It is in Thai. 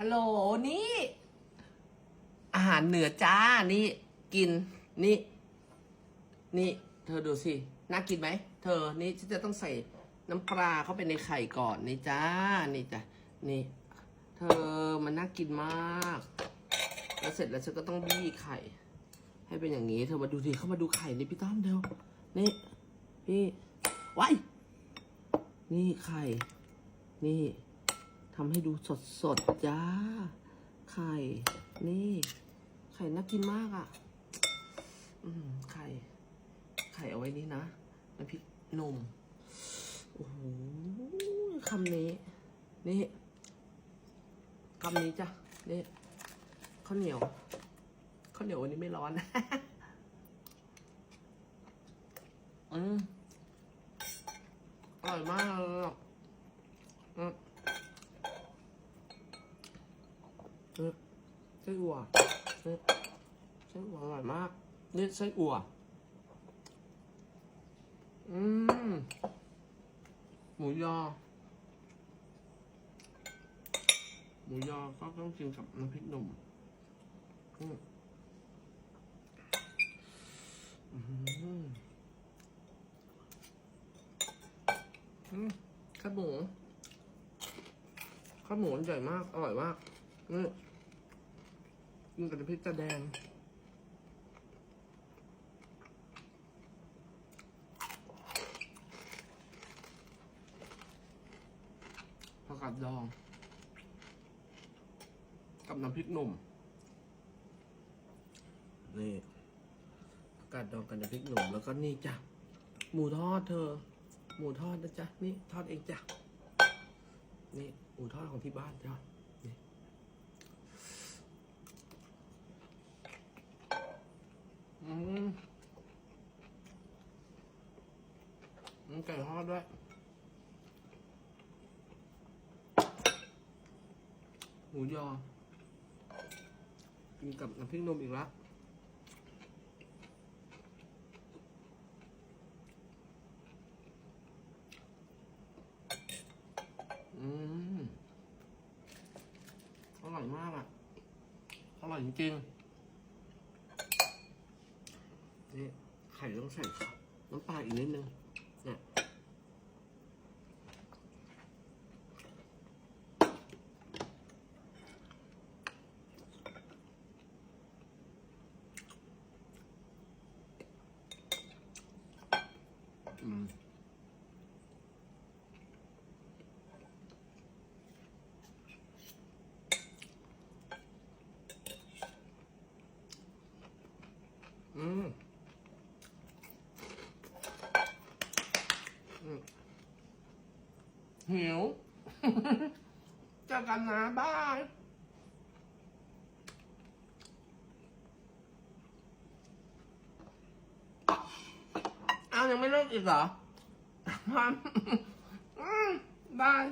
ฮัลโหลนี่ อาหารเหนือจ้า นี่ กิน นี่ นี่ เธอดูสิ น่ากินไหม เธอ นี่ฉันจะต้องใส่น้ำปลาเข้าไปในไข่ก่อน นี่จ้า นี่จ้ะ นี่ เธอ มันน่ากินมาก แล้วเสร็จแล้วฉันก็ต้องบี้ไข่ ให้เป็นอย่างนี้ เธอมาดูสิเข้ามาดูไข่นี่พี่ต้อมเดียวนี่ พี่ ไว้ นี่ไข่ นี่ ทำให้ดูสดสดจ้า ไข่ นี่ ไข่น่ากินมากอะ่ะ อืม ไข่ ไข่เอาไว้นี่นะน้ำพริกหนุ่มโอ้โหคำนี้ นี่คำนี้จ้ะ นี่ข้าวเหนียวข้าวเหนียววันนี้ไม่ร้อนอืมอร่อยมากเลยอะอืมเออ ไส้อั่วเออไส้อั่วอร่อยมากนี่ไส้อั่วอืมหมูยอ หมูยอก็ต้องกินกับน้ำพริกหนุ่มอืมอืมอืมข้าวหมูข้าวหมูใหญ่มาก อร่อยมากนี่ กินกับน้ำพริกตาแดง ผักกาดดอง กับน้ำพริกหนุ่ม นี่ผักกาดดองกับน้ำพริกหนุ่ม แล้วก็นี่จ้ะ หมูทอดเธอ หมูทอดนะจ๊ะ นี่ทอดเองจ้ะ นี่หมูทอดของที่บ้านจ้ะ นี่ อืมอืม ไก่ทอดด้วยหมูยอ กินกับน้ำพริกนมอีกแล้วอืมอร่อยมากอะ อร่อยจริงๆนี่ไข่ต้องใส่น้ำปลาอีกนิดนึง เหิวเจอกันนะบายอ้าวยังไม่เลิกอีกเหรอพัมบาย